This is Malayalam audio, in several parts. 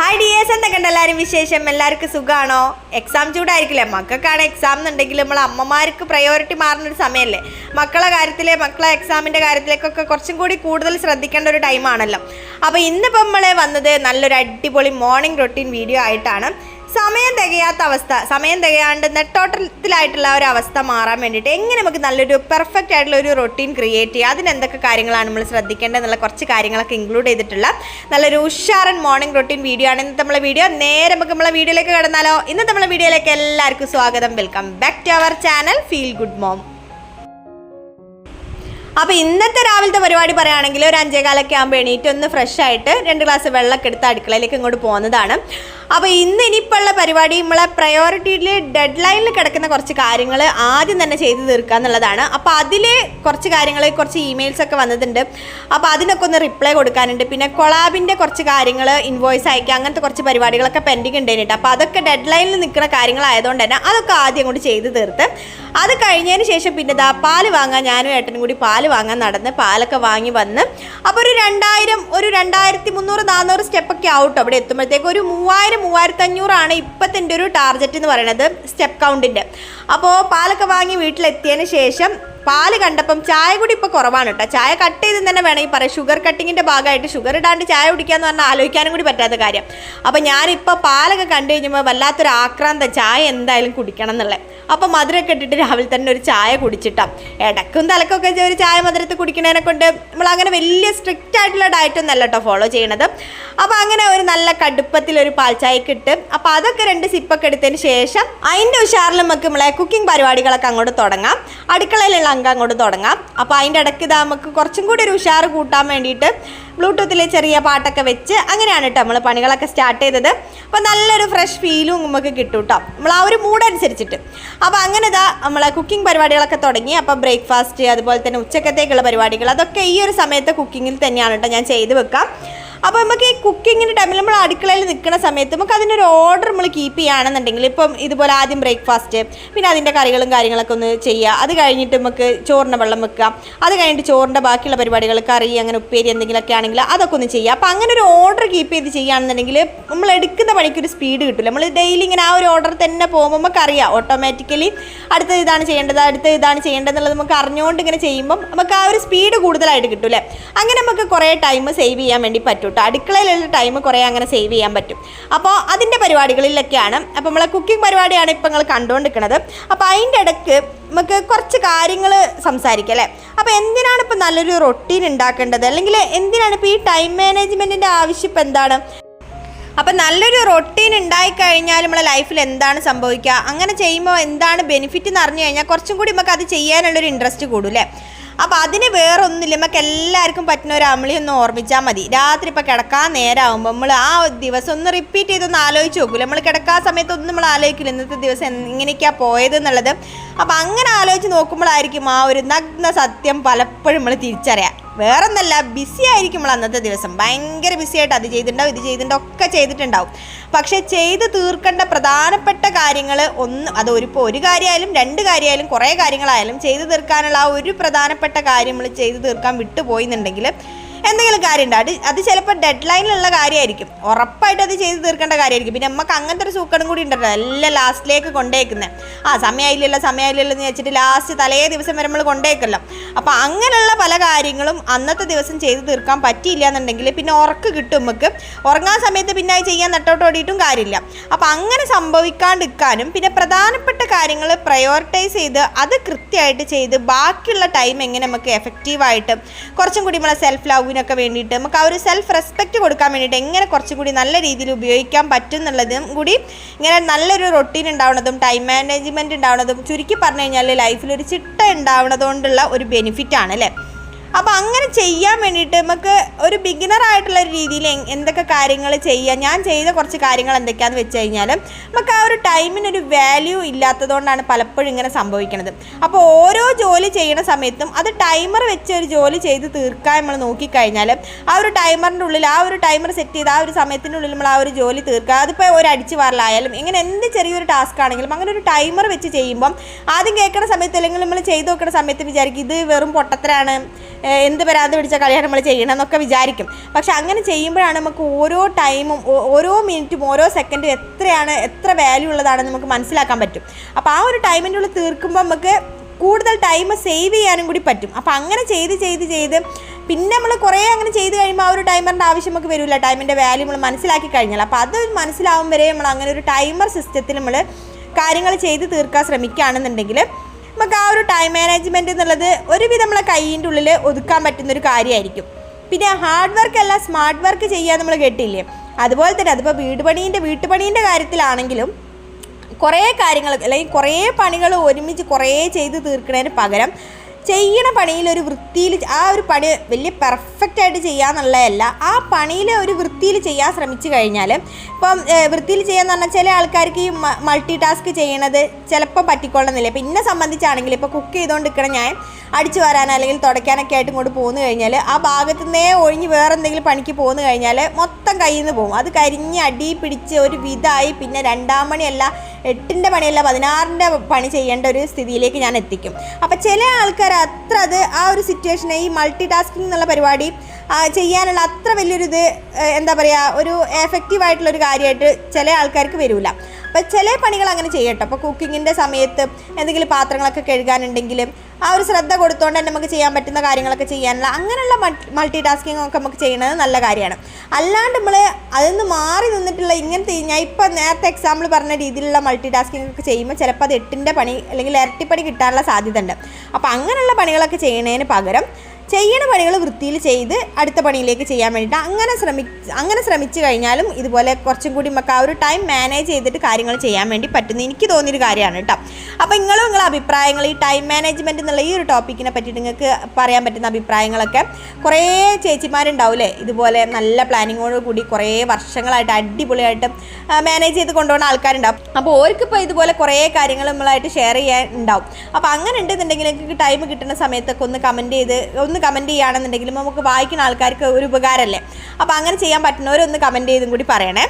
ഹായ് ഡിയേഴ്സ് എന്തൊക്കെയുണ്ട് എല്ലാവരും വിശേഷം? എല്ലാവർക്കും സുഖമാണോ എക്സാം ചൂടായിരിക്കില്ലേ? മക്കൾക്കാണ് എക്സാം എന്നുണ്ടെങ്കിൽ നമ്മൾ അമ്മമാർക്ക് പ്രയോറിറ്റി മാറുന്നൊരു സമയമല്ലേ? മക്കളെ കാര്യത്തിൽ മക്കളെ എക്സാമിന്റെ കാര്യത്തിലേക്കൊക്കെ കുറച്ചും കൂടി കൂടുതൽ ശ്രദ്ധിക്കേണ്ട ഒരു ടൈമാണല്ലോ അപ്പോൾ ഇന്നിപ്പോൾ നമ്മൾ വന്നത് നല്ലൊരു അടിപൊളി മോർണിംഗ് റൊട്ടീൻ വീഡിയോ ആയിട്ടാണ്. സമയം തികയാത്ത അവസ്ഥ. സമയം തികയാണ്ട് നെട്ടോട്ടത്തിലായിട്ടുള്ള ഒരു അവസ്ഥ മാറാൻ വേണ്ടിയിട്ട് എങ്ങനെ നമുക്ക് നല്ലൊരു പെർഫെക്റ്റ് ആയിട്ടുള്ള ഒരു റൊട്ടീൻ ക്രിയേറ്റ് ചെയ്യുക അതിന് എന്തൊക്കെ കാര്യങ്ങളാണ് നമ്മൾ ശ്രദ്ധിക്കേണ്ടത് എന്നുള്ള കുറച്ച് കാര്യങ്ങളൊക്കെ ഇൻക്ലൂഡ് ചെയ്തിട്ടുള്ള നല്ലൊരു ഉഷാറൻ മോർണിംഗ് റൊട്ടീൻ വീഡിയോ ആണ്. ഇന്നത്തെ നമ്മളെ വീഡിയോ നേരെ നമുക്ക് നമ്മളെ വീഡിയോയിലേക്ക് കടന്നാലോ? ഇന്നത്തെ നമ്മളെ വീഡിയോയിലേക്ക് എല്ലാവർക്കും സ്വാഗതം. Welcome back to our channel feel good mom അപ്പോൾ ഇന്നത്തെ രാവിലത്തെ പരിപാടി പറയുകയാണെങ്കിൽ ഒരു അഞ്ചേകാലൊക്കെ ആകുമ്പോൾ എണീറ്റ് ഒന്ന് ഫ്രഷ് ആയിട്ട് രണ്ട് ഗ്ലാസ് വെള്ളമൊക്കെ എടുത്ത് അടുക്കളയിലേക്ക് ഇങ്ങോട്ട് പോകുന്നതാണ്. അപ്പോൾ ഇന്ന് ഇനിയിപ്പോൾ ഉള്ള പരിപാടി നമ്മളെ പ്രയോറിറ്റിയിൽ ഡെഡ് ലൈനിൽ കിടക്കുന്ന കുറച്ച് കാര്യങ്ങൾ ആദ്യം തന്നെ ചെയ്തു തീർക്കുക എന്നുള്ളതാണ്. അപ്പോൾ അതിൽ കുറച്ച് കാര്യങ്ങൾ കുറച്ച് ഇമെയിൽസ് ഒക്കെ വന്നിട്ടുണ്ട്. അപ്പോൾ അതിനൊക്കെ ഒന്ന് റിപ്ലൈ കൊടുക്കാനുണ്ട്. പിന്നെ കൊളാബിന്റെ കുറച്ച് കാര്യങ്ങൾ ഇൻവോയ്സ് അയക്കുക അങ്ങനത്തെ കുറച്ച് പരിപാടികളൊക്കെ പെൻഡിങ് ഉണ്ടായിട്ട് അപ്പോൾ അതൊക്കെ ഡെഡ് ലൈനിൽ നിൽക്കുന്ന കാര്യങ്ങളായതുകൊണ്ട് തന്നെ അതൊക്കെ ആദ്യം കൊണ്ട് ചെയ്ത് തീർത്ത്. അത് കഴിഞ്ഞതിന് ശേഷം പിന്നെ ദാ പാൽ വാങ്ങാൻ ഞാനും ഏട്ടനും കൂടി പാൽ വാങ്ങാൻ നടന്ന് പാലൊക്കെ വാങ്ങി വന്ന് അപ്പോൾ ഒരു രണ്ടായിരം ഒരു രണ്ടായിരത്തി മുന്നൂറ് നാനൂറ് സ്റ്റെപ്പൊക്കെ ആവട്ടോ അവിടെ എത്തുമ്പോഴത്തേക്ക്. ഒരു മൂവായിരം മൂവായിരത്തി അഞ്ഞൂറാണ് എന്റെ ഒരു ടാർഗറ്റ് എന്ന് പറയുന്നത് സ്റ്റെപ്പ് കൗണ്ടിന്റെ അപ്പോൾ പാലൊക്കെ വാങ്ങി വീട്ടിലെത്തിയതിന് ശേഷം പാൽ കണ്ടപ്പം ചായ കൂടി ഇപ്പോൾ കുറവാണ് കേട്ടോ ചായ കട്ട് ചെയ്ത് തന്നെ വേണമെങ്കിൽ പറയാം ഷുഗർ കട്ടിങ്ങിന്റെ ഭാഗമായിട്ട് ഷുഗർ ഇടാണ്ട് ചായ കുടിക്കാന്ന് പറഞ്ഞാൽ ആലോചിക്കാനും കൂടി പറ്റാത്ത കാര്യം. അപ്പോൾ ഞാനിപ്പോൾ പാലൊക്കെ കണ്ടു കഴിഞ്ഞപ്പോൾ വല്ലാത്തൊരു ആക്രാന്തം ചായ എന്തായാലും കുടിക്കണം എന്നുള്ളത് അപ്പോൾ മധുരമൊക്കെ ഇട്ടിട്ട് രാവിലെ തന്നെ ഒരു ചായ കുടിച്ചിട്ടാം. ഇടക്കും തലക്കൊക്കെ ഒരു ചായ മധുരത്തിൽ കുടിക്കണതിനെ കൊണ്ട് നമ്മൾ അങ്ങനെ വലിയ സ്ട്രിക്റ്റ് ആയിട്ടുള്ള ഡയറ്റ് ഒന്നല്ല കേട്ടോ ഫോളോ ചെയ്യണത്. അപ്പോൾ അങ്ങനെ ഒരു നല്ല കടുപ്പത്തിൽ ഒരു പാൽച്ചായക്ക് ഇട്ട് അപ്പോൾ അതൊക്കെ രണ്ട് സിപ്പൊക്കെ എടുത്തതിന് ശേഷം അതിന്റെ ഉഷാറിൽ നമുക്ക് നമ്മളെ കുക്കിംഗ് പരിപാടികളൊക്കെ അങ്ങോട്ട് തുടങ്ങാം. അടുക്കളയിലുള്ള അംഗം അങ്ങോട്ട് തുടങ്ങാം. അപ്പോൾ അതിന്റെ ഇടയ്ക്ക് ഇതാ നമുക്ക് കുറച്ചും കൂടി ഒരു ഉഷാറ് കൂട്ടാൻ വേണ്ടിയിട്ട് ബ്ലൂടൂത്തിൽ ചെറിയ പാട്ടൊക്കെ വെച്ച് അങ്ങനെയാണ് കേട്ടോ നമ്മൾ പണികളൊക്കെ സ്റ്റാർട്ട് ചെയ്തത്. അപ്പോൾ നല്ലൊരു ഫ്രഷ് ഫീലും നമുക്ക് കിട്ടും കേട്ടോ. നമ്മൾ ആ ഒരു മൂഡ് അനുസരിച്ചിട്ട്. അപ്പോൾ അങ്ങനെ ഇതാ നമ്മളെ കുക്കിംഗ് പരിപാടികളൊക്കെ തുടങ്ങി. അപ്പോൾ ബ്രേക്ക്ഫാസ്റ്റ് അതുപോലെ തന്നെ ഉച്ചക്കത്തേക്കുള്ള പരിപാടികൾ അതൊക്കെ ഈ ഒരു സമയത്ത് കുക്കിങ്ങിൽ തന്നെയാണ് കേട്ടോ ഞാൻ ചെയ്ത് വെക്കാം അപ്പോൾ നമുക്ക് ഈ കുക്കിങ്ങിന്റെ ടൈമിൽ നമ്മൾ അടുക്കളയിൽ നിൽക്കുന്ന സമയത്ത് നമുക്ക് അതിനൊരു ഓർഡർ നമ്മൾ കീപ്പ് ചെയ്യുകയാണെന്നുണ്ടെങ്കിൽ ഇപ്പം ഇതുപോലെ ആദ്യം ബ്രേക്ക്ഫാസ്റ്റ് പിന്നെ അതിന്റെ കറികളും കാര്യങ്ങളൊക്കെ ഒന്ന് ചെയ്യുക. അത് കഴിഞ്ഞിട്ട് നമുക്ക് ചോറിന്റെ വെള്ളം വെക്കുക. അത് കഴിഞ്ഞിട്ട് ചോറിന്റെ ബാക്കിയുള്ള പരിപാടികൾ കറി അങ്ങനെ ഉപ്പേരി എന്തെങ്കിലുമൊക്കെ ആണെങ്കിൽ അതൊക്കെ ഒന്ന് ചെയ്യുക. അപ്പോൾ അങ്ങനെ ഒരു ഓർഡർ കീപ്പ് ചെയ്ത് ചെയ്യുകയാണെന്നുണ്ടെങ്കിൽ നമ്മൾ എടുക്കുന്ന പണിക്ക് ഒരു സ്പീഡ് കിട്ടില്ല നമ്മൾ ഡെയിലി ഇങ്ങനെ ആ ഒരു ഓർഡർ തന്നെ പോകുമ്പോൾ നമുക്കറിയാം. ഓട്ടോമാറ്റിക്കലി അടുത്ത ഇതാണ് ചെയ്യേണ്ടത് അടുത്ത ഇതാണ് ചെയ്യേണ്ടത് എന്നുള്ളത് നമുക്ക് അറിഞ്ഞുകൊണ്ട് ഇങ്ങനെ ചെയ്യുമ്പം നമുക്ക് ആ ഒരു സ്പീഡ് കൂടുതലായിട്ട് കിട്ടും അല്ലേ അങ്ങനെ നമുക്ക് കുറേ ടൈം സേവ് ചെയ്യാൻ വേണ്ടി പറ്റും കേട്ടോ അടുക്കളയിലുള്ള ടൈം കുറേ അങ്ങനെ സേവ് ചെയ്യാൻ പറ്റും. അപ്പോൾ അതിന്റെ പരിപാടികളിലൊക്കെയാണ്. അപ്പോൾ നമ്മളെ കുക്കിംഗ് പരിപാടിയാണ് ഇപ്പോൾ നിങ്ങൾ കണ്ടുകൊണ്ടിരിക്കുന്നത്. അപ്പോൾ അതിന്റെ ഇടയ്ക്ക് നമുക്ക് കുറച്ച് കാര്യങ്ങൾ സംസാരിക്കാം അല്ലേ? അപ്പോൾ എന്തിനാണ് ഇപ്പോൾ നല്ലൊരു റൊട്ടീൻ ഉണ്ടാക്കേണ്ടത്? അല്ലെങ്കിൽ എന്തിനാണ് ഇപ്പോൾ ഈ ടൈം മാനേജ്മെന്റിന്റെ ആവശ്യം ഇപ്പം എന്താണ്? അപ്പം നല്ലൊരു റൊട്ടീൻ ഉണ്ടായിക്കഴിഞ്ഞാൽ നമ്മളെ ലൈഫിൽ എന്താണ് സംഭവിക്കുക? അങ്ങനെ ചെയ്യുമ്പോൾ എന്താണ് ബെനിഫിറ്റ് എന്ന് അറിഞ്ഞു കഴിഞ്ഞാൽ കുറച്ചും കൂടി നമുക്ക് അത് ചെയ്യാനുള്ളൊരു ഇൻട്രസ്റ്റ് കൂടും അല്ലേ? അപ്പോൾ അതിന് വേറെ ഒന്നുമില്ല നമുക്ക് എല്ലാവർക്കും പറ്റുന്ന ഒരു അമളി ഒന്ന് ഓർമ്മിച്ചാൽ മതി. രാത്രി ഇപ്പോൾ കിടക്കാൻ നേരമാകുമ്പോൾ നമ്മൾ ആ ദിവസം ഒന്ന് റിപ്പീറ്റ് ചെയ്തൊന്ന് ആലോചിച്ച് നോക്കില്ല നമ്മൾ കിടക്കാൻ സമയത്തൊന്നും നമ്മൾ ആലോചിക്കില്ല. ഇന്നത്തെ ദിവസം എന്ത് ഇങ്ങനെയൊക്കെയാണ് പോയത് എന്നുള്ളത്. അപ്പോൾ അങ്ങനെ ആലോചിച്ച് നോക്കുമ്പോഴായിരിക്കും ആ ഒരു നഗ്ന സത്യം പലപ്പോഴും നമ്മൾ തിരിച്ചറിയാം. വേറൊന്നല്ല ബിസി ആയിരിക്കും നമ്മൾ അന്നത്തെ ദിവസം ഭയങ്കര ബിസി ആയിട്ട് അത് ചെയ്തിട്ടുണ്ടാവും ഇത് ചെയ്തിട്ടുണ്ടാവും ഒക്കെ ചെയ്തിട്ടുണ്ടാവും. പക്ഷേ ചെയ്ത് തീർക്കേണ്ട പ്രധാനപ്പെട്ട കാര്യങ്ങൾ ഒന്ന് അത് ഒരു ഇപ്പോൾ ഒരു കാര്യമായാലും രണ്ട് കാര്യമായാലും കുറേ കാര്യങ്ങളായാലും ചെയ്തു തീർക്കാനുള്ള ആ ഒരു പ്രധാനപ്പെട്ട കാര്യം നമ്മൾ ചെയ്തു തീർക്കാൻ വിട്ടുപോയിന്നുണ്ടെങ്കിൽ എന്തെങ്കിലും കാര്യമുണ്ട്? അത് അത് ചിലപ്പോൾ ഡെഡ് ലൈനിലുള്ള കാര്യമായിരിക്കും. ഉറപ്പായിട്ട് അത് ചെയ്ത് തീർക്കേണ്ട കാര്യമായിരിക്കും. പിന്നെ നമുക്ക് അങ്ങനത്തെ ഒരു സൂക്കടും കൂടി ഉണ്ടല്ലോ. എല്ലാം ലാസ്റ്റിലേക്ക് കൊണ്ടേക്കുന്നത് ആ സമയമായില്ലല്ലോ സമയമായില്ലല്ലോ എന്ന് വെച്ചിട്ട് ലാസ്റ്റ് തലേ ദിവസം വരെ നമ്മൾ കൊണ്ടേക്കല്ലോ. അപ്പോൾ അങ്ങനെയുള്ള പല കാര്യങ്ങളും അന്നത്തെ ദിവസം ചെയ്ത് തീർക്കാൻ പറ്റിയില്ല എന്നുണ്ടെങ്കിൽ പിന്നെ ഉറക്ക് കിട്ടും നമുക്ക് ഉറങ്ങാൻ സമയത്ത് പിന്നെ അത് ചെയ്യാൻ നട്ടോട്ടോടിയിട്ടും കാര്യമില്ല. അപ്പോൾ അങ്ങനെ സംഭവിക്കാണ്ടിരിക്കാനും പിന്നെ പ്രധാനപ്പെട്ട കാര്യങ്ങൾ പ്രയോറിറ്റൈസ് ചെയ്ത് അത് കൃത്യമായിട്ട് ചെയ്ത് ബാക്കിയുള്ള ടൈം എങ്ങനെ നമുക്ക് എഫക്റ്റീവായിട്ട് കുറച്ചും കൂടി നമ്മളെ സെൽഫ് ലവിനൊക്കെ വേണ്ടിയിട്ട് നമുക്ക് ആ ഒരു സെൽഫ് റെസ്പെക്റ്റ് കൊടുക്കാൻ വേണ്ടിയിട്ട് എങ്ങനെ കുറച്ചും കൂടി നല്ല രീതിയിൽ ഉപയോഗിക്കാൻ പറ്റും എന്നുള്ളതും കൂടി ഇങ്ങനെ നല്ലൊരു റൊട്ടീൻ ഉണ്ടാവുന്നതും ടൈം മാനേജ്മെന്റ് ഉണ്ടാവുന്നതും ചുരുക്കി പറഞ്ഞു കഴിഞ്ഞാൽ ലൈഫിൽ ഒരു ചിട്ട ഉണ്ടാവുന്നതുകൊണ്ടുള്ള ഒരു ബെനിഫിറ്റാണ് അല്ലേ? അപ്പോൾ അങ്ങനെ ചെയ്യാൻ വേണ്ടിയിട്ട് നമുക്ക് ഒരു ബിഗിനർ ആയിട്ടുള്ള രീതിയിൽ എന്തൊക്കെ കാര്യങ്ങൾ ചെയ്യാം? ഞാൻ ചെയ്ത കുറച്ച് കാര്യങ്ങൾ എന്തൊക്കെയാണെന്ന് വെച്ച് കഴിഞ്ഞാൽ നമുക്ക് ആ ഒരു ടൈമിനൊരു വാല്യൂ ഇല്ലാത്തതുകൊണ്ടാണ് പലപ്പോഴും ഇങ്ങനെ സംഭവിക്കുന്നത് അപ്പോൾ ഓരോ ജോലി ചെയ്യുന്ന സമയത്തും അത് ടൈമർ വെച്ച് ഒരു ജോലി ചെയ്ത് തീർക്കാൻ നമ്മൾ നോക്കിക്കഴിഞ്ഞാൽ ആ ഒരു ടൈമറിന്റെ ഉള്ളിൽ ആ ഒരു ടൈമർ സെറ്റ് ചെയ്ത് ആ ഒരു സമയത്തിന്റെ ഉള്ളിൽ നമ്മൾ ആ ഒരു ജോലി തീർക്കുക. അതിപ്പോൾ ഒരു അടിച്ചു വാറലായാലും ഇങ്ങനെ എന്ത് ചെറിയൊരു ടാസ്ക് ആണെങ്കിലും അങ്ങനെ ഒരു ടൈമർ വെച്ച് ചെയ്യുമ്പം ആദ്യം കേൾക്കുന്ന സമയത്ത് അല്ലെങ്കിൽ നമ്മൾ ചെയ്ത് നോക്കുന്ന സമയത്ത് വിചാരിക്കും ഇത് വെറും പൊട്ടത്തരാണ്. എന്ത് പരാതി പിടിച്ച കളിയാണ് നമ്മൾ ചെയ്യണം എന്നൊക്കെ വിചാരിക്കും. പക്ഷെ അങ്ങനെ ചെയ്യുമ്പോഴാണ് നമുക്ക് ഓരോ ടൈമും ഓരോ മിനിറ്റും ഓരോ സെക്കൻഡും എത്രയാണ് എത്ര വാല്യൂ ഉള്ളതാണെന്ന് നമുക്ക് മനസ്സിലാക്കാൻ പറ്റും. അപ്പോൾ ആ ഒരു ടൈമിന്റെ ഉള്ളിൽ തീർക്കുമ്പോൾ നമുക്ക് കൂടുതൽ ടൈം സേവ് ചെയ്യാനും കൂടി പറ്റും. അപ്പോൾ അങ്ങനെ ചെയ്ത് ചെയ്ത് ചെയ്ത് പിന്നെ നമ്മൾ കുറേ അങ്ങനെ ചെയ്ത് കഴിയുമ്പോൾ ആ ഒരു ടൈമറിന്റെ ആവശ്യം നമുക്ക് വരില്ല ടൈമിന്റെ വാല്യൂ നമ്മൾ മനസ്സിലാക്കി കഴിഞ്ഞാൽ അപ്പോൾ അത് മനസ്സിലാവും വരെ നമ്മൾ അങ്ങനെ ഒരു ടൈമർ സിസ്റ്റത്തിൽ നമ്മൾ കാര്യങ്ങൾ ചെയ്ത് തീർക്കാൻ ശ്രമിക്കുകയാണെന്നുണ്ടെങ്കിൽ നമുക്ക് ആ ഒരു ടൈം മാനേജ്മെന്റ് എന്നുള്ളത് ഒരുവിധം നമ്മളെ കൈയിന്റെ ഉള്ളിൽ ഒതുക്കാൻ പറ്റുന്നൊരു കാര്യമായിരിക്കും. പിന്നെ ഹാർഡ് വർക്ക് അല്ല സ്മാർട്ട് വർക്ക് ചെയ്യാൻ നമ്മൾ കേട്ടില്ലേ? അതുപോലെ തന്നെ അതിപ്പോൾ വീട് പണീന്റെ വീട്ടുപണീന്റെ കാര്യത്തിലാണെങ്കിലും കുറേ കാര്യങ്ങൾ അല്ലെങ്കിൽ കുറേ പണികൾ ഒരുമിച്ച് കുറേ ചെയ്ത് തീർക്കുന്നതിന് പകരം ചെയ്യണ പണിയിൽ ഒരു വൃത്തിയിൽ ആ ഒരു പണി വലിയ പെർഫെക്റ്റ് ആയിട്ട് ചെയ്യാന്നുള്ളതല്ല. ആ പണിയിൽ ഒരു വൃത്തിയിൽ ചെയ്യാൻ ശ്രമിച്ചു കഴിഞ്ഞാൽ ഇപ്പം വൃത്തിയിൽ ചെയ്യാന്ന് പറഞ്ഞാൽ ചില ആൾക്കാർക്ക് ഈ മൾട്ടി ടാസ്ക് ചെയ്യണത് ചിലപ്പോൾ പറ്റിക്കൊള്ളുന്നില്ല. ഇപ്പം ഇന്നെ സംബന്ധിച്ചാണെങ്കിൽ ഇപ്പോൾ കുക്ക് ചെയ്തുകൊണ്ടിരിക്കണം ഞാൻ അടിച്ചു വരാൻ അല്ലെങ്കിൽ തുടയ്ക്കാനൊക്കെ ആയിട്ട് ഇങ്ങോട്ട് പോന്നു കഴിഞ്ഞാൽ ആ ഭാഗത്തു നിന്നേ ഒഴിഞ്ഞ് വേറെ എന്തെങ്കിലും പണിക്ക് പോന്നു കഴിഞ്ഞാൽ മൊത്തം കയ്യിൽ നിന്ന് പോകും. അത് കരിഞ്ഞ് അടി പിടിച്ച് ഒരു വിധമായി പിന്നെ രണ്ടാം മണിയല്ല എട്ടിന്റെ പണിയല്ല പതിനാറിന്റെ പണി ചെയ്യേണ്ട ഒരു സ്ഥിതിയിലേക്ക് ഞാൻ എത്തിക്കും. അപ്പം ചില ആൾക്കാർ അത്ര അത് ആ ഒരു സിറ്റുവേഷനെ ഈ മൾട്ടി ടാസ്കിംഗ് എന്നുള്ള പരിപാടി ചെയ്യാനുള്ള അത്ര വലിയൊരു ഇത് എന്താ പറയുക ഒരു എഫക്റ്റീവ് ആയിട്ടുള്ള ഒരു കാര്യമായിട്ട് ചില ആൾക്കാർക്ക് വരില്ല അപ്പോൾ ചില പണികൾ അങ്ങനെ ചെയ്യട്ടോ. അപ്പോൾ കുക്കിങ്ങിന്റെ സമയത്ത് എന്തെങ്കിലും പാത്രങ്ങളൊക്കെ കഴുകാനുണ്ടെങ്കിൽ ആ ഒരു ശ്രദ്ധ കൊടുത്തുകൊണ്ട് തന്നെ നമുക്ക് ചെയ്യാൻ പറ്റുന്ന കാര്യങ്ങളൊക്കെ ചെയ്യാനുള്ള അങ്ങനെയുള്ള മൾട്ടി ടാസ്കിങ് ഒക്കെ നമുക്ക് ചെയ്യുന്നത് നല്ല കാര്യമാണ്. അല്ലാണ്ട് നമ്മൾ അതിൽ നിന്ന് മാറി നിന്നിട്ടുള്ള ഇങ്ങനത്തെ ഞാൻ ഇപ്പം നേരത്തെ എക്സാമ്പിൾ പറഞ്ഞ രീതിയിലുള്ള മൾട്ടി ടാസ്കിങ് ഒക്കെ ചെയ്യുമ്പോൾ ചിലപ്പോൾ അത് എട്ടിന്റെ പണി അല്ലെങ്കിൽ ഇരട്ടിപ്പണി കിട്ടാനുള്ള സാധ്യത ഉണ്ട് അപ്പോൾ അങ്ങനെയുള്ള പണികളൊക്കെ ചെയ്യുന്നതിന് പകരം ചെയ്യണ പണികൾ വൃത്തിയിൽ ചെയ്ത് അടുത്ത പണിയിലേക്ക് ചെയ്യാൻ വേണ്ടിയിട്ട് അങ്ങനെ ശ്രമി അങ്ങനെ ശ്രമിച്ചു കഴിഞ്ഞാലും ഇതുപോലെ കുറച്ചും കൂടി നമുക്ക് ആ ഒരു ടൈം മാനേജ് ചെയ്തിട്ട് കാര്യങ്ങൾ ചെയ്യാൻ വേണ്ടി പറ്റുന്ന എനിക്ക് തോന്നിയൊരു കാര്യമാണ് കേട്ടോ. അപ്പോൾ നിങ്ങളും നിങ്ങളുടെ അഭിപ്രായങ്ങൾ ഈ ടൈം മാനേജ്മെന്റ് എന്നുള്ള ഈ ഒരു ടോപ്പിക്കിനെ പറ്റിയിട്ട് നിങ്ങൾക്ക് പറയാൻ പറ്റുന്ന അഭിപ്രായങ്ങളൊക്കെ കുറേ ചേച്ചിമാരുണ്ടാവില്ലേ? ഇതുപോലെ നല്ല പ്ലാനിങ്ങോട് കൂടി കുറേ വർഷങ്ങളായിട്ട് അടിപൊളിയായിട്ട് മാനേജ് ചെയ്ത് കൊണ്ടുപോകുന്ന ആൾക്കാരുണ്ടാവും. അപ്പോൾ ഓർക്കിപ്പോൾ ഇതുപോലെ കുറേ കാര്യങ്ങൾ നമ്മളായിട്ട് ഷെയർ ചെയ്യാൻ ഉണ്ടാവും. അപ്പോൾ അങ്ങനെ ഉണ്ടെന്നുണ്ടെങ്കിൽ നിങ്ങൾക്ക് ടൈം കിട്ടുന്ന സമയത്തൊക്കെ ഒന്ന് കമന്റ് ചെയ്ത് ഒന്ന് കമന്റ് ചെയ്യുകയാണെന്നുണ്ടെങ്കിലും നമുക്ക് വായിക്കുന്ന ആൾക്കാർക്ക് ഒരു ഉപകാരമല്ലേ? അപ്പോൾ അങ്ങനെ ചെയ്യാൻ പറ്റുന്നവരൊന്ന് കമന്റ് ചെയ്തും കൂടി പറയണേ.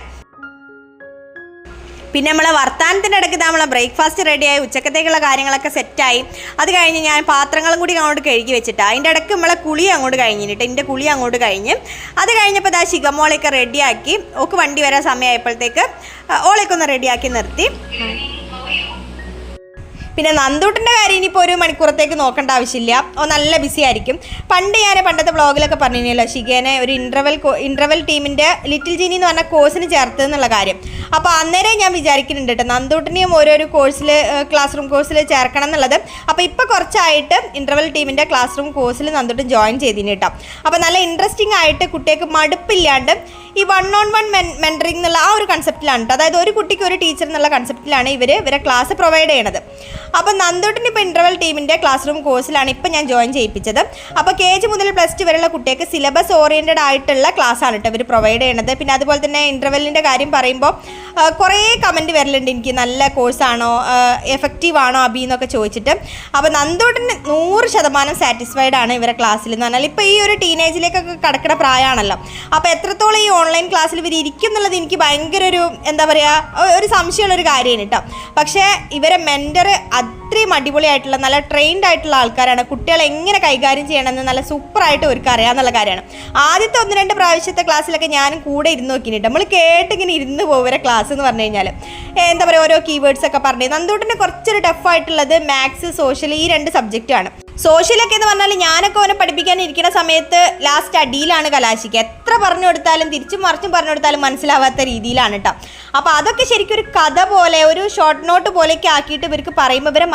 പിന്നെ നമ്മളെ വർത്താനത്തിന്റെ ഇടയ്ക്ക് നമ്മളെ ബ്രേക്ക്ഫാസ്റ്റ് റെഡിയായി ഉച്ചക്കത്തേക്കുള്ള കാര്യങ്ങളൊക്കെ സെറ്റായി അത് കഴിഞ്ഞ് ഞാൻ പാത്രങ്ങളും കൂടി അങ്ങോട്ട് കഴുകി വെച്ചിട്ട് അതിന്റെ ഇടയ്ക്ക് നമ്മളെ കുളി അങ്ങോട്ട് കഴിഞ്ഞിട്ട് എന്റെ കുളി അങ്ങോട്ട് കഴിഞ്ഞ് അത് കഴിഞ്ഞപ്പോൾ ഇതാ ശിഖമോളെയൊക്കെ റെഡിയാക്കി ഓക്ക് വണ്ടി വരാൻ സമയമായപ്പോഴത്തേക്ക് ഓളെയൊക്കെ ഒന്ന് റെഡിയാക്കി നിർത്തി. പിന്നെ നന്ദൂട്ടിന്റെ കാര്യം ഇനിയിപ്പോൾ ഒരു മണിക്കൂറത്തേക്ക് നോക്കേണ്ട ആവശ്യമില്ല. ഓ നല്ല ബിസി ആയിരിക്കും. പണ്ട് ഞാൻ പണ്ടത്തെ വ്ളോഗിലൊക്കെ പറഞ്ഞിരുന്നല്ലോ ശിഖേനെ ഒരു ഇന്റർവെൽ ഇന്റർവെൽ ടീമിന്റെ ലിറ്റിൽ ജിനി എന്ന് പറഞ്ഞ കോഴ്സിന് ചേർത്ത് എന്നുള്ള കാര്യം. അപ്പോൾ അന്നേരം ഞാൻ വിചാരിക്കുന്നുണ്ട് കേട്ടോ നന്ദൂട്ടിനെയും ഓരോരോ കോഴ്സിൽ ക്ലാസ് റൂം കോഴ്സിൽ ചേർക്കണം എന്നുള്ളത്. അപ്പോൾ ഇപ്പോൾ കുറച്ചായിട്ട് ഇന്റർവെൽ ടീമിന്റെ ക്ലാസ് റൂം കോഴ്സിൽ നന്ദൂട്ടൻ ജോയിൻ ചെയ്തിന് കേട്ടോ അപ്പോൾ നല്ല ഇൻട്രസ്റ്റിംഗ് ആയിട്ട് കുട്ടികൾക്ക് മടുപ്പില്ലാണ്ട് ഈ one on one men mentoring എന്നുള്ള ആ ഒരു കൺസെപ്റ്റിലാണ് കേട്ടോ അതായത് ഒരു കുട്ടിക്ക് ഒരു ടീച്ചർ എന്നുള്ള കൺസെപ്റ്റിലാണ് ഇവർ ഇവരെ ക്ലാസ് പ്രൊവൈഡ് ചെയ്യണത്. അപ്പോൾ നന്ദോട്ടിന്റെ ഇപ്പോൾ ഇന്റർവൽ ടീമിന്റെ ക്ലാസ് റൂം കോഴ്സിലാണ് ഇപ്പോൾ ഞാൻ ജോയിൻ ചെയ്യിപ്പിച്ചത്. അപ്പോൾ കെ ജി മുതൽ പ്ലസ് ടു വരെയുള്ള കുട്ടികൾക്ക് സിലബസ് ഓറിയന്റഡ് ആയിട്ടുള്ള ക്ലാസ് ആണ് കേട്ടോ ഇവർ പ്രൊവൈഡ് ചെയ്യണത്. പിന്നെ അതുപോലെ തന്നെ ഇന്റർവെല്ലിന്റെ കാര്യം പറയുമ്പോൾ കുറേ കമന്റ് വരലുണ്ട്. എനിക്ക് നല്ല കോഴ്സാണോ എഫക്റ്റീവ് ആണോ അബി എന്നൊക്കെ ചോദിച്ചിട്ട്. അപ്പോൾ നന്ദോട്ടിന് നൂറ് ശതമാനം സാറ്റിസ്ഫൈഡ് ആണ് ഇവരെ ക്ലാസ്സിൽ എന്ന് പറഞ്ഞാൽ ഇപ്പോൾ ഈ ഒരു ടീനേജിലേക്കൊക്കെ കടക്കുന്ന പ്രായമാണല്ലോ അപ്പോൾ എത്രത്തോളം ഈ ഓൺലൈൻ ക്ലാസ്സിൽ ഇവർ ഇരിക്കും എന്നുള്ളത് എനിക്ക് ഭയങ്കര ഒരു എന്താ പറയുക ഒരു സംശയമുള്ളൊരു കാര്യമാണ് കേട്ടോ. പക്ഷേ ഇവരെ മെന്റർ അത്രയും അടിപൊളിയായിട്ടുള്ള നല്ല ട്രെയിൻഡ് ആയിട്ടുള്ള ആൾക്കാരാണ്. കുട്ടികളെ എങ്ങനെ കൈകാര്യം ചെയ്യണമെന്ന് നല്ല സൂപ്പറായിട്ട് അവർക്ക് അറിയാമെന്നുള്ള കാര്യമാണ്. ആദ്യത്തെ ഒന്ന് രണ്ട് പ്രാവശ്യത്തെ ക്ലാസ്സിലൊക്കെ ഞാനും കൂടെ ഇരുന്ന് നോക്കിയിട്ട് നമ്മൾ കേട്ടിങ്ങനെ ഇരുന്ന് പോകുന്ന ക്ലാസ് എന്ന് പറഞ്ഞു കഴിഞ്ഞാൽ എന്താ പറയുക ഓരോ കീവേഡ്സ് ഒക്കെ പറഞ്ഞു. നന്ദൂട്ടിന് കുറച്ചൊരു ടഫായിട്ടുള്ളത് മാത്സ് സോഷ്യൽ ഈ രണ്ട് സബ്ജക്റ്റാണ് സോഷ്യലൊക്കെ എന്ന് പറഞ്ഞാൽ ഞാനൊക്കെ അവനെ പഠിപ്പിക്കാൻ ഇരിക്കുന്ന സമയത്ത് ലാസ്റ്റ് അടിയിലാണ് കലാശിക്കുക. എത്ര പറഞ്ഞു കൊടുത്താലും തിരിച്ചും മറിച്ചും പറഞ്ഞു കൊടുത്താലും മനസ്സിലാവാത്ത രീതിയിലാണ് കേട്ടോ അപ്പോൾ അതൊക്കെ ശരിക്കും ഒരു കഥ പോലെ ഒരു ഷോർട്ട് നോട്ട് പോലെയൊക്കെ ആക്കിയിട്ട് ഇവർക്ക് പറയുമ്പോൾ ഇവരെ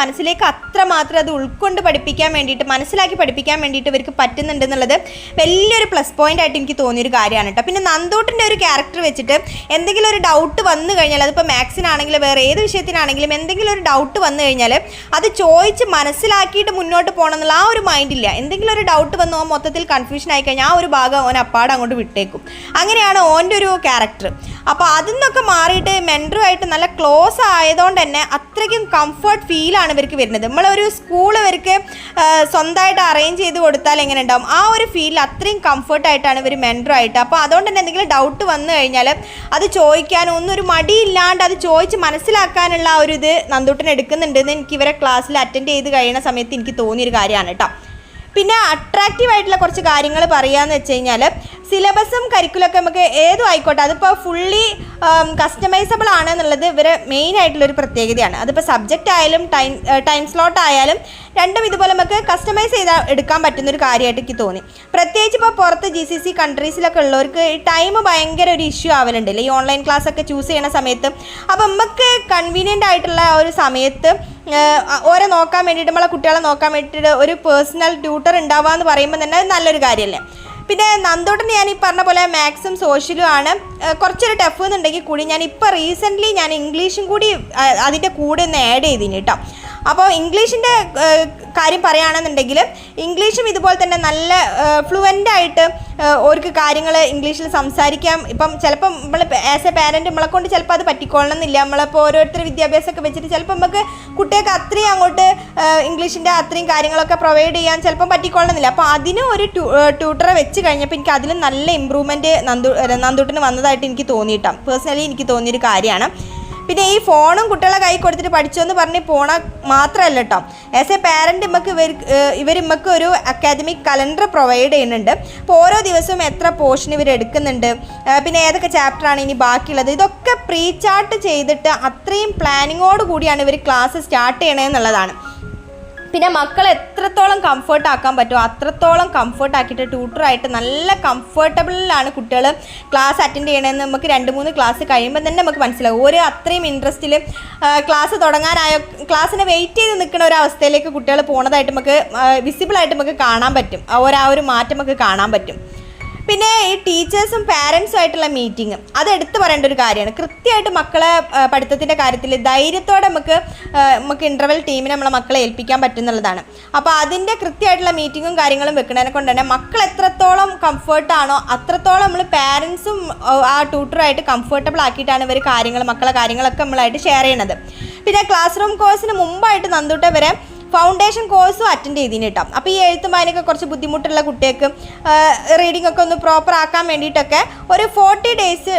അത്രമാത്രം അത് ഉൾക്കൊണ്ട് പഠിപ്പിക്കാൻ വേണ്ടിയിട്ട് മനസ്സിലാക്കി പഠിപ്പിക്കാൻ വേണ്ടിയിട്ട് ഇവർക്ക് പറ്റുന്നുണ്ടെന്നുള്ളത് വലിയൊരു പ്ലസ് പോയിന്റ് ആയിട്ട് എനിക്ക് തോന്നിയൊരു കാര്യമാണ് കേട്ടോ. പിന്നെ നന്ദൂട്ടിന്റെ ഒരു ക്യാരക്ടർ വെച്ചിട്ട് എന്തെങ്കിലും ഒരു ഡൗട്ട് വന്നു കഴിഞ്ഞാൽ അതിപ്പോൾ മാത്സിനാണെങ്കിലും വേറെ ഏത് വിഷയത്തിനാണെങ്കിലും എന്തെങ്കിലും ഒരു ഡൗട്ട് വന്നു കഴിഞ്ഞാൽ അത് ചോദിച്ച് മനസ്സിലാക്കിയിട്ട് മുന്നോട്ട് പോകണം എന്നുള്ള ആ ഒരു മൈൻഡില്ല എന്തെങ്കിലും ഒരു ഡൗട്ട് വന്ന് ഓൻ മൊത്തത്തിൽ കൺഫ്യൂഷൻ ആയി കഴിഞ്ഞാൽ ആ ഒരു ഭാഗം ഓൻ അപ്പാടെ അങ്ങോട്ട് വിട്ടേക്കും. അങ്ങനെയാണ് ഓന്റെ ഒരു ക്യാരക്ടർ അപ്പോൾ അതിൽ നിന്നൊക്കെ മാറിയിട്ട് മെന്ററുമായിട്ട് നല്ല ക്ലോസ് ആയതുകൊണ്ട് തന്നെ അത്രയ്ക്കും കംഫർട്ട് ഫീലാണ് ഇവർക്ക് വരുന്നത്. നമ്മളൊരു സ്കൂൾ ഇവർക്ക് സ്വന്തമായിട്ട് അറേഞ്ച് ചെയ്ത് കൊടുത്താൽ എങ്ങനെ ഉണ്ടാവും ആ ഒരു ഫീലിൽ അത്രയും കംഫർട്ടായിട്ടാണ് ഇവർ മെൻഡറായിട്ട് അപ്പോൾ അതുകൊണ്ട് തന്നെ എന്തെങ്കിലും ഡൗട്ട് വന്നു കഴിഞ്ഞാൽ അത് ചോദിക്കാനും ഒന്നും ഒരു മടിയില്ലാണ്ട് അത് ചോദിച്ച് മനസ്സിലാക്കാനുള്ള ആ ഒരു ഇത് നന്ദൂട്ടൻ എടുക്കുന്നുണ്ടെന്ന് എനിക്ക് ഇവരെ ക്ലാസ്സിൽ അറ്റൻഡ് ചെയ്ത് കഴിയുന്ന സമയത്ത് എനിക്ക് തോന്നിയൊരു കാര്യമാണ് കേട്ടോ. പിന്നെ അട്രാക്റ്റീവ് ആയിട്ടുള്ള കുറച്ച് കാര്യങ്ങൾ പറയുകയെന്ന് വെച്ച് കഴിഞ്ഞാൽ സിലബസും കരിക്കുലൊക്കെ നമുക്ക് ഏതും ആയിക്കോട്ടെ അതിപ്പോൾ ഫുള്ളി കസ്റ്റമൈസബിൾ ആണ് എന്നുള്ളത് ഇവരെ മെയിൻ ആയിട്ടുള്ളൊരു പ്രത്യേകതയാണ്. അതിപ്പോൾ സബ്ജക്റ്റ് ആയാലും ടൈം ടൈം സ്ലോട്ട് ആയാലും രണ്ടും ഇതുപോലെ നമുക്ക് കസ്റ്റമൈസ് ചെയ്ത് എടുക്കാൻ പറ്റുന്ന ഒരു കാര്യമായിട്ട് എനിക്ക് തോന്നി. പ്രത്യേകിച്ച് ഇപ്പോൾ പുറത്ത് ജി സി സി കൺട്രീസിലൊക്കെ ഉള്ളവർക്ക് ടൈം ഭയങ്കര ഒരു ഇഷ്യൂ ആവലുണ്ടല്ലേ. ഈ ഓൺലൈൻ ക്ലാസ് ഒക്കെ ചൂസ് ചെയ്യണ സമയത്ത്. അപ്പോൾ നമുക്ക് കൺവീനിയന്റ് ആയിട്ടുള്ള ഒരു സമയത്ത് ഓരോ നോക്കാൻ വേണ്ടിയിട്ട് നമ്മളെ കുട്ടികളെ നോക്കാൻ വേണ്ടിയിട്ട് ഒരു പേഴ്സണൽ ട്യൂട്ടർ ഉണ്ടാവുക എന്ന് പറയുമ്പോൾ തന്നെ നല്ലൊരു കാര്യമല്ലേ പിന്നെ നന്ദോട്ടൻ ഞാൻ ഈ പറഞ്ഞ പോലെ മാത്സും സോഷ്യലും ആണ്. കുറച്ചൊരു ടഫ് എന്നുണ്ടെങ്കിൽ കൂടി ഞാൻ ഇപ്പോൾ റീസെന്റ്ലി ഞാൻ ഇംഗ്ലീഷും കൂടി അതിന്റെ കൂടെ ഒന്ന് ആഡ് ചെയ്തിന് കേട്ടോ അപ്പോൾ ഇംഗ്ലീഷിന്റെ കാര്യം പറയുകയാണെന്നുണ്ടെങ്കിൽ ഇംഗ്ലീഷും ഇതുപോലെ തന്നെ നല്ല ഫ്ലുവന്റ് ആയിട്ട് ഓർക്ക് കാര്യങ്ങൾ ഇംഗ്ലീഷിൽ സംസാരിക്കാം. ഇപ്പം ചിലപ്പം നമ്മൾ ആസ് എ പാരന്റ് നമ്മളെ കൊണ്ട് ചിലപ്പോൾ അത് പറ്റിക്കൊള്ളണം എന്നില്ല നമ്മളിപ്പോൾ ഓരോരുത്തർ വിദ്യാഭ്യാസമൊക്കെ വെച്ചിട്ട് ചിലപ്പോൾ നമുക്ക് കുട്ടികൾക്ക് അത്രയും അങ്ങോട്ട് ഇംഗ്ലീഷിന്റെ അത്രയും കാര്യങ്ങളൊക്കെ പ്രൊവൈഡ് ചെയ്യാൻ ചിലപ്പം പറ്റിക്കൊള്ളണമെന്നില്ല. അപ്പോൾ അതിന് ഒരു ട്യൂട്ടറെ വെച്ച് കഴിഞ്ഞപ്പോൾ എനിക്ക് അതിൽ നല്ല ഇമ്പ്രൂവ്മെന്റ് നന്ദു നന്ദൂട്ടിന് വന്നതായിട്ട് എനിക്ക് തോന്നിയിട്ടാണ്. പേഴ്സണലി എനിക്ക് തോന്നിയൊരു കാര്യമാണ്. പിന്നെ ഈ ഫോണും കുട്ടികളെ കൈ കൊടുത്തിട്ട് പഠിച്ചോന്ന് പറഞ്ഞ് പോണ മാത്രമല്ല കേട്ടോ ആസ് എ പാരന്റ് ഇമ്മക്ക് ഇവർ ഇമ്മക്ക് ഒരു അക്കാദമിക് കലണ്ടർ പ്രൊവൈഡ് ചെയ്യുന്നുണ്ട്. അപ്പോൾ ഓരോ ദിവസവും എത്ര പോർഷൻ ഇവർ എടുക്കുന്നുണ്ട് പിന്നെ ഏതൊക്കെ ചാപ്റ്ററാണ് ഇനി ബാക്കിയുള്ളത്. ഇതൊക്കെ പ്രീചാർട്ട് ചെയ്തിട്ട് അത്രയും പ്ലാനിങ്ങോട് കൂടിയാണ് ഇവർ ക്ലാസ് സ്റ്റാർട്ട് ചെയ്യണമെന്നുള്ളതാണ് പിന്നെ മക്കളെ എത്രത്തോളം കംഫർട്ട് ആക്കാൻ പറ്റുമോ അത്രത്തോളം കംഫർട്ട് ആക്കിയിട്ട് ട്യൂട്ടറായിട്ട് നല്ല കംഫർട്ടബിളിലാണ് കുട്ടികൾ ക്ലാസ് അറ്റൻഡ് ചെയ്യണമെന്ന് നമുക്ക് രണ്ട് മൂന്ന് ക്ലാസ് കഴിയുമ്പോൾ തന്നെ നമുക്ക് മനസ്സിലാവും. ഒരു അത്രയും ഇൻട്രസ്റ്റിൽ ക്ലാസ് തുടങ്ങാനായോ ക്ലാസ്സിനെ വെയിറ്റ് ചെയ്ത് നിൽക്കുന്ന ഒരു അവസ്ഥയിലേക്ക് കുട്ടികൾ പോണതായിട്ട് നമുക്ക് വിസിബിളായിട്ട് നമുക്ക് കാണാൻ പറ്റും. ഒരു ഒരു മാറ്റം നമുക്ക് കാണാൻ പറ്റും. പിന്നെ ഈ ടീച്ചേഴ്സും പാരൻസും ആയിട്ടുള്ള മീറ്റിംഗ് അത് എടുത്തു പറയേണ്ട ഒരു കാര്യമാണ്. കൃത്യമായിട്ട് മക്കളെ പഠിത്തത്തിന്റെ കാര്യത്തിൽ ധൈര്യത്തോടെ നമുക്ക് നമുക്ക് ഇന്റർവെൽ ടീമിനെ നമ്മളെ മക്കളെ ഏൽപ്പിക്കാൻ പറ്റുന്നുള്ളതാണ്. അപ്പോൾ അതിന്റെ കൃത്യമായിട്ടുള്ള മീറ്റിങ്ങും കാര്യങ്ങളും വെക്കുന്നതിനെ കൊണ്ട് തന്നെ മക്കൾ എത്രത്തോളം കംഫേർട്ടാണോ അത്രത്തോളം നമ്മൾ പാരൻസും ആ ട്യൂട്ടറായിട്ട് കംഫർട്ടബിൾ ആക്കിയിട്ടാണ് ഇവർ കാര്യങ്ങൾ മക്കളെ കാര്യങ്ങളൊക്കെ നമ്മളായിട്ട് ഷെയർ ചെയ്യണത് പിന്നെ ക്ലാസ് റൂം കോഴ്സിന് മുമ്പായിട്ട് നന്ദൂട്ട വരെ ഫൗണ്ടേഷൻ കോഴ്സും അറ്റൻഡ് ചെയ്തിന് കേട്ടോ അപ്പോൾ ഈ എഴുത്തും വായനയൊക്കെ കുറച്ച് ബുദ്ധിമുട്ടുള്ള കുട്ടികൾക്ക് റീഡിംഗ് ഒക്കെ ഒന്ന് പ്രോപ്പർ ആക്കാൻ വേണ്ടിയിട്ടൊക്കെ ഒരു ഫോർട്ടി ഡേയ്സ്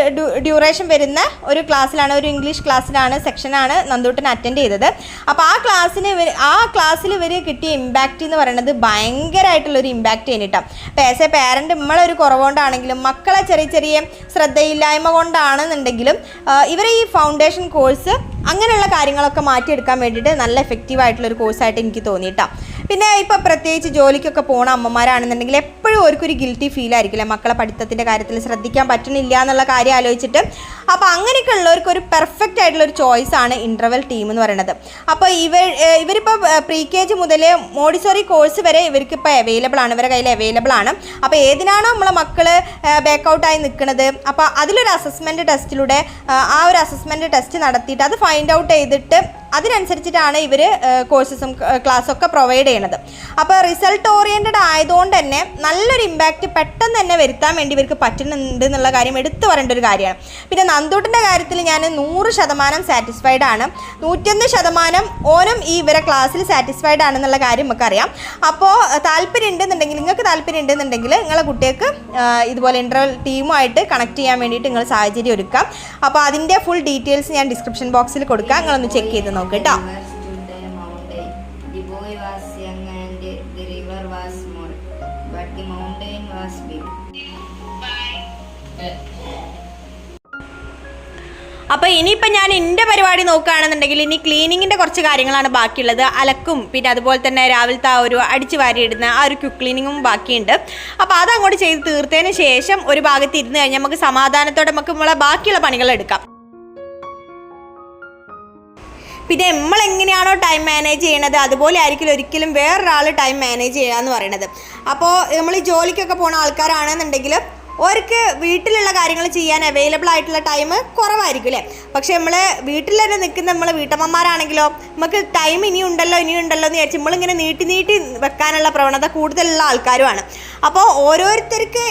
ഡ്യൂറേഷൻ വരുന്ന ഒരു ക്ലാസ്സിലാണ് ഒരു ഇംഗ്ലീഷ് ക്ലാസ്സിലാണ് സെക്ഷനാണ് നന്ദൂട്ടൻ അറ്റൻഡ് ചെയ്തത്. അപ്പോൾ ആ ക്ലാസ്സിന് ആ ക്ലാസ്സിൽ ഇവർ കിട്ടിയ ഇമ്പാക്റ്റ് എന്ന് പറയുന്നത് ഭയങ്കരമായിട്ടുള്ളൊരു ഇമ്പാക്റ്റ് ചെയ്യുന്നിട്ടോ അപ്പോൾ ആസ് എ പേരന്റ് നമ്മളൊരു കുറവുകൊണ്ടാണെങ്കിലും മക്കളെ ചെറിയ ചെറിയ ശ്രദ്ധയില്ലായ്മ കൊണ്ടാണെന്നുണ്ടെങ്കിലും ഇവരെ ഈ ഫൗണ്ടേഷൻ കോഴ്സ് അങ്ങനെയുള്ള കാര്യങ്ങളൊക്കെ മാറ്റിയെടുക്കാൻ വേണ്ടിയിട്ട് നല്ല എഫക്റ്റീവ് ആയിട്ടുള്ള ഒരു കോഴ്സായിട്ട് എനിക്ക് തോന്നിയിട്ടാ. പിന്നെ ഇപ്പോൾ പ്രത്യേകിച്ച് ജോലിക്കൊക്കെ പോണ അമ്മമാരാണെന്നുണ്ടെങ്കിൽ എപ്പോഴും അവർക്കൊരു ഗിൽറ്റി ഫീൽ ആയിരിക്കില്ല? മക്കളെ പഠിത്തത്തിന്റെ കാര്യത്തിൽ ശ്രദ്ധിക്കാൻ പറ്റുന്നില്ല എന്നുള്ള കാര്യം ആലോചിച്ചിട്ട്. അപ്പോൾ അങ്ങനെയൊക്കെ ഉള്ളവർക്ക് ഒരു പെർഫെക്റ്റ് ആയിട്ടുള്ള ഒരു ചോയ്സ് ആണ് ഇന്റർവെൽ ടീം എന്ന് പറയുന്നത്. അപ്പോൾ ഇവർ ഇവരിപ്പോൾ പ്രീ കെ ജി മുതൽ മോഡിസോറി കോഴ്സ് വരെ ഇവർക്ക് ഇപ്പോൾ അവൈലബിൾ ആണ്. ഇവരുടെ കയ്യിൽ അവൈലബിൾ ആണ്. അപ്പോൾ ഏതിനാണോ നമ്മളെ മക്കൾ ബാക്കൗട്ടായി നിൽക്കുന്നത് അപ്പോൾ അതിലൊരു അസസ്മെന്റ് ടെസ്റ്റിലൂടെ ആ ഒരു അസസ്മെന്റ് ടെസ്റ്റ് നടത്തിയിട്ട് അത് ഫൈൻഡ് ഔട്ട് ചെയ്തിട്ട് അതിനനുസരിച്ചിട്ടാണ് ഇവർ കോഴ്സസും ക്ലാസ്സൊക്കെ പ്രൊവൈഡ് ചെയ്യണത്. അപ്പോൾ റിസൾട്ട് ഓറിയന്റഡ് ആയതുകൊണ്ട് തന്നെ നല്ലൊരു ഇമ്പാക്റ്റ് പെട്ടെന്ന് തന്നെ വരുത്താൻ വേണ്ടി ഇവർക്ക് പറ്റുന്നുണ്ട് എന്നുള്ള കാര്യം എടുത്തു പറയേണ്ട ഒരു കാര്യമാണ്. പിന്നെ നന്ദൂട്ടിന്റെ കാര്യത്തിൽ ഞാൻ നൂറ് ശതമാനം സാറ്റിസ്ഫൈഡ് ആണ്. നൂറ്റൊന്ന് ശതമാനം ഓനും ഈ ഇവരെ ക്ലാസ്സിൽ സാറ്റിസ്ഫൈഡ് ആണെന്നുള്ള കാര്യം നമുക്കറിയാം. അപ്പോൾ താല്പര്യം ഉണ്ടെന്നുണ്ടെങ്കിൽ നിങ്ങൾക്ക് താല്പര്യം ഉണ്ടെന്നുണ്ടെങ്കിൽ നിങ്ങളെ കുട്ടികൾക്ക് ഇതുപോലെ ഇന്റർവൽ ടീമുമായിട്ട് കണക്ട് ചെയ്യാൻ വേണ്ടിയിട്ട് നിങ്ങൾ സാഹചര്യം ഒരുക്കാം. അപ്പോൾ അതിന്റെ ഫുൾ ഡീറ്റെയിൽസ് ഞാൻ ഡിസ്ക്രിപ്ഷൻ ബോക്സിൽ കൊടുക്കാം. നിങ്ങളൊന്ന് ചെക്ക് ചെയ്ത് നോക്കുക കേട്ടോ അപ്പൊ stood a mountain. The boy was young and the river was small, but the mountain was big. അപ്പോൾ ഇനിയിപ്പോൾ ഞാൻ എന്റെ പരിപാടി നോക്കുകയാണെന്നുണ്ടെങ്കിൽ ഇനി ക്ലീനിങ്ങിന്റെ കുറച്ച് കാര്യങ്ങളാണ് ബാക്കിയുള്ളത് അലക്കും പിന്നെ അതുപോലെ തന്നെ രാവിലത്തെ ആ ഒരു അടിച്ചു വാരിയിടുന്ന ആ ഒരു ക്യുക്ക് ക്ലീനിങ്ങും ബാക്കിയുണ്ട് അപ്പോൾ അത് അങ്ങോട്ട് ചെയ്ത് തീർത്തതിന് ശേഷം ഒരു ഭാഗത്ത് ഇരുന്ന് കഴിഞ്ഞാൽ നമുക്ക് സമാധാനത്തോടെ നമുക്ക് നമ്മളെ ബാക്കിയുള്ള പണികൾ എടുക്കാം പിന്നെ നമ്മൾ എങ്ങനെയാണോ ടൈം മാനേജ് ചെയ്യണത്? അതുപോലെ ആയിരിക്കും ഒരിക്കലും വേറൊരാൾ ടൈം മാനേജ് ചെയ്യുക എന്ന് പറയുന്നത് അപ്പോൾ നമ്മൾ ജോലിക്കൊക്കെ പോകുന്ന ആൾക്കാരാണെന്നുണ്ടെങ്കിൽ അവർക്ക് വീട്ടിലുള്ള കാര്യങ്ങൾ ചെയ്യാൻ അവൈലബിൾ ആയിട്ടുള്ള ടൈം കുറവായിരിക്കും അല്ലേ പക്ഷേ നമ്മൾ വീട്ടിൽ തന്നെ നിൽക്കുന്ന നമ്മൾ വീട്ടമ്മമാരാണെങ്കിലോ നമുക്ക് ടൈം ഇനിയും ഉണ്ടല്ലോ ഇനിയും ഉണ്ടല്ലോ എന്ന് വിചാരിച്ച് നമ്മളിങ്ങനെ നീട്ടി നീട്ടി വെക്കാനുള്ള പ്രവണത കൂടുതലുള്ള ആൾക്കാരുമാണ്. അപ്പോൾ ഓരോരുത്തർക്ക്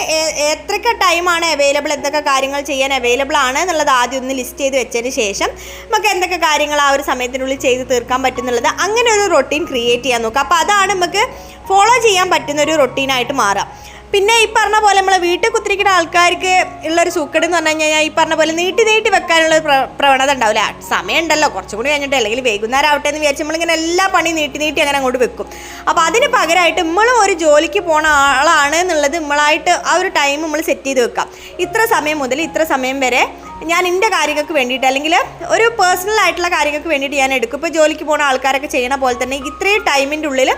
എത്രയൊക്കെ ടൈമാണ് അവൈലബിൾ എന്തൊക്കെ കാര്യങ്ങൾ ചെയ്യാൻ അവൈലബിൾ ആണ് എന്നുള്ളത് ആദ്യം ഒന്ന് ലിസ്റ്റ് ചെയ്ത് വെച്ചതിന് ശേഷം നമുക്ക് എന്തൊക്കെ കാര്യങ്ങൾ ആ ഒരു സമയത്തിനുള്ളിൽ ചെയ്ത് തീർക്കാൻ പറ്റുന്നുള്ളത് അങ്ങനെ ഒരു റൊട്ടീൻ ക്രിയേറ്റ് ചെയ്യാൻ നോക്കുക അപ്പോൾ അതാണ് നമുക്ക് ഫോളോ ചെയ്യാൻ പറ്റുന്ന ഒരു റൊട്ടീനായിട്ട് മാറുക. പിന്നെ ഈ പറഞ്ഞ പോലെ നമ്മളെ വീട്ടിൽ കുത്തിരിക്കുന്ന ആൾക്കാർക്ക് ഉള്ളൊരു സൂക്കട് എന്ന് പറഞ്ഞു കഴിഞ്ഞാൽ ഈ പറഞ്ഞ പോലെ നീട്ടി നീട്ടി വെക്കാനുള്ള പ്രവണത ഉണ്ടാവില്ല. സമയം ഉണ്ടല്ലോ കുറച്ചും കൂടി കഴിഞ്ഞിട്ട് അല്ലെങ്കിൽ വൈകുന്നേരം ആവട്ടെ എന്ന് വിചാരിച്ച് നമ്മളിങ്ങനെ എല്ലാ പണി നീട്ടി നീട്ടി അങ്ങനെ അങ്ങോട്ട് വെക്കും. അപ്പോൾ അതിന് പകരമായിട്ട് നമ്മളും ഒരു ജോലിക്ക് പോണ ആളാണ് എന്നുള്ളത് നമ്മളായിട്ട് ആ ഒരു ടൈം നമ്മൾ സെറ്റ് ചെയ്ത് വെക്കാം. ഇത്ര സമയം മുതൽ ഇത്ര സമയം വരെ ഞാൻ എന്റെ കാര്യങ്ങൾക്ക് വേണ്ടിയിട്ട് അല്ലെങ്കിൽ ഒരു പേഴ്സണൽ ആയിട്ടുള്ള കാര്യങ്ങൾക്ക് വേണ്ടിയിട്ട് ഞാൻ എടുക്കും. ഇപ്പോൾ ജോലിക്ക് പോകുന്ന ആൾക്കാരൊക്കെ ചെയ്യണ പോലെ തന്നെ ഇത്രയും ടൈമിന്റെ ഉള്ളിൽ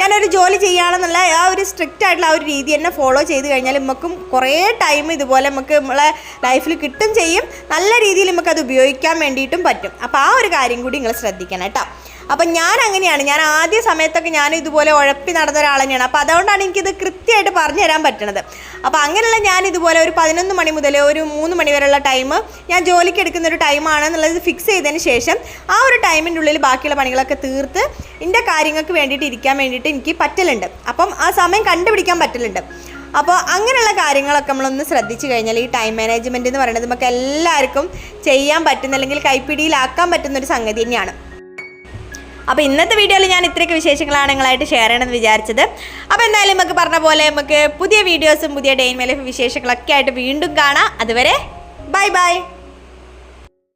ഞാനൊരു ജോലി ചെയ്യുകയാണെന്നുള്ള ആ ഒരു സ്ട്രിക്റ്റ് ആയിട്ടുള്ള ആ ഒരു രീതി തന്നെ ഫോളോ ചെയ്ത് കഴിഞ്ഞാൽ നമുക്കും കുറേ ടൈം ഇതുപോലെ നമുക്ക് നമ്മളെ ലൈഫിൽ കിട്ടും ചെയ്യും. നല്ല രീതിയിൽ നമുക്കത് ഉപയോഗിക്കാൻ വേണ്ടിയിട്ടും പറ്റും. അപ്പോൾ ആ ഒരു കാര്യം കൂടി നിങ്ങൾ ശ്രദ്ധിക്കണം കേട്ടോ. അപ്പം ഞാൻ അങ്ങനെയാണ് ഞാൻ ആദ്യ സമയത്തൊക്കെ ഞാൻ ഇതുപോലെ ഉഴപ്പി നടന്ന ഒരാൾ തന്നെയാണ്. അപ്പോൾ അതുകൊണ്ടാണ് എനിക്കിത് കൃത്യമായിട്ട് പറഞ്ഞു തരാൻ പറ്റണത്. അപ്പോൾ അങ്ങനെയുള്ള ഞാൻ ഇതുപോലെ ഒരു പതിനൊന്ന് മണി മുതൽ ഒരു മൂന്ന് മണി വരെയുള്ള ടൈം ഞാൻ ജോലിക്ക് എടുക്കുന്ന ഒരു ടൈമാണ് എന്നുള്ളത് ഫിക്സ് ചെയ്തതിന് ശേഷം ആ ഒരു ടൈമിന്റെ ഉള്ളിൽ ബാക്കിയുള്ള പണികളൊക്കെ തീർത്ത് എന്റെ കാര്യങ്ങൾക്ക് വേണ്ടിയിട്ട് ഇരിക്കാൻ വേണ്ടിയിട്ട് എനിക്ക് പറ്റലുണ്ട്. അപ്പം ആ സമയം കണ്ടുപിടിക്കാൻ പറ്റലുണ്ട്. അപ്പോൾ അങ്ങനെയുള്ള കാര്യങ്ങളൊക്കെ നമ്മളൊന്ന് ശ്രദ്ധിച്ചു കഴിഞ്ഞാൽ ഈ ടൈം മാനേജ്മെന്റ് എന്ന് പറയുന്നത് നമുക്ക് എല്ലാവർക്കും ചെയ്യാൻ പറ്റുന്ന അല്ലെങ്കിൽ കൈപ്പിടിയിലാക്കാൻ പറ്റുന്ന ഒരു സംഗതി തന്നെയാണ്. അപ്പോൾ ഇന്നത്തെ വീഡിയോയിൽ ഞാൻ ഇത്രയൊക്കെ വിശേഷങ്ങളാണ് നിങ്ങളായിട്ട് ഷെയർ ചെയ്യണമെന്ന് വിചാരിച്ചത്. അപ്പോൾ എന്തായാലും നമുക്ക് പറഞ്ഞ പോലെ നമുക്ക് പുതിയ വീഡിയോസും പുതിയ ഡെയിൻ ലൈഫ് വിശേഷങ്ങളൊക്കെ ആയിട്ട് വീണ്ടും കാണാം. അതുവരെ ബൈ ബൈ